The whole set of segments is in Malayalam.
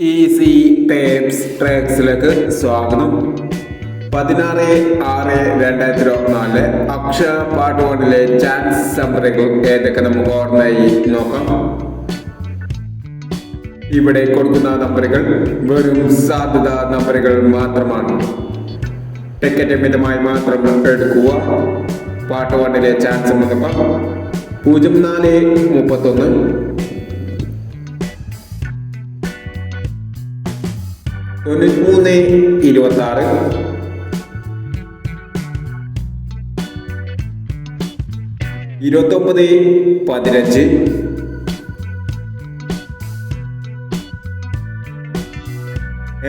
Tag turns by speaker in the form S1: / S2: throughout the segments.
S1: ഈസി ടേപ്സ് ട്രാക്സിലേക്ക് സ്വാഗതം. പതിനാറ് ആറ് രണ്ടായിരത്തി ഇരുപത്തിനാലിൽ അക്ഷര പാർട്ട് വണ്ണിലെ ചാൻസ് സമ്മറികൾ ഏതൊക്കെ നമുക്ക് ഓർമ്മയായി നോക്കാം. ഇവിടെ കൊടുക്കുന്ന നമ്പറുകൾ വെറും സാധ്യത നമ്പറുകൾ മാത്രമാണ്. ടിക്കറ്റ് മിതമായി മാത്രം എടുക്കുക. പാർട്ട് വണ്ണിലെ ചാൻസ് മുതൽ പൂജ്യം നാല് മുപ്പത്തൊന്ന് തൊണ്ണൂറ്റിമൂന്ന് ഇരുപത്തി ആറ് ഇരുപത്തൊമ്പത് പതിനഞ്ച്.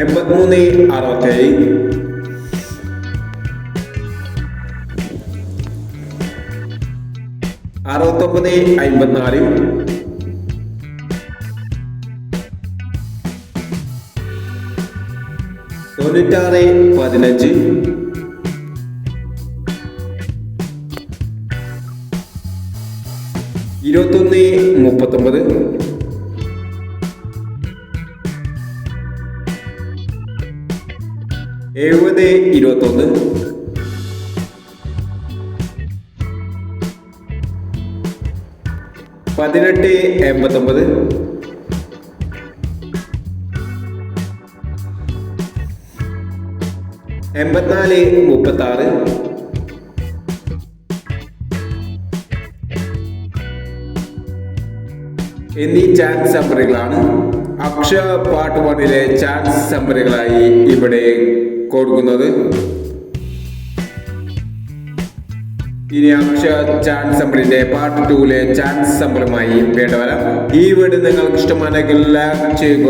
S1: എൺപത്തിമൂന്ന് അറുപത്തേഴ്. അറുപത്തൊമ്പത് അമ്പത്തിനാല്. തൊണ്ണൂറ്റാറ് പതിനഞ്ച്. ഇരുപത്തൊന്ന് മുപ്പത്തൊമ്പത്. എഴുപത് ഇരുപത്തൊന്ന്. പതിനെട്ട് എൺപത്തൊമ്പത്. എൺപത്തിനാല് മുപ്പത്തി ആറ് എന്നീ ചാൻസ് നമ്പറുകളാണ് അക്ഷയ പാർട്ട് വണ്ണിലെ ചാൻസ് നമ്പറുകളായി ഇവിടെ കൊടുക്കുന്നത്. ഇനി അക്ഷയ ചാൻസ് നമ്പറിന്റെ പാർട്ട് ടൂലെ ചാൻസ് നമ്പറുമായി വേണ്ടവരാം ഈ വീട് നിങ്ങൾക്ക് ഇഷ്ടമാണെങ്കിൽ ലൈക്ക് ചെയ്യുക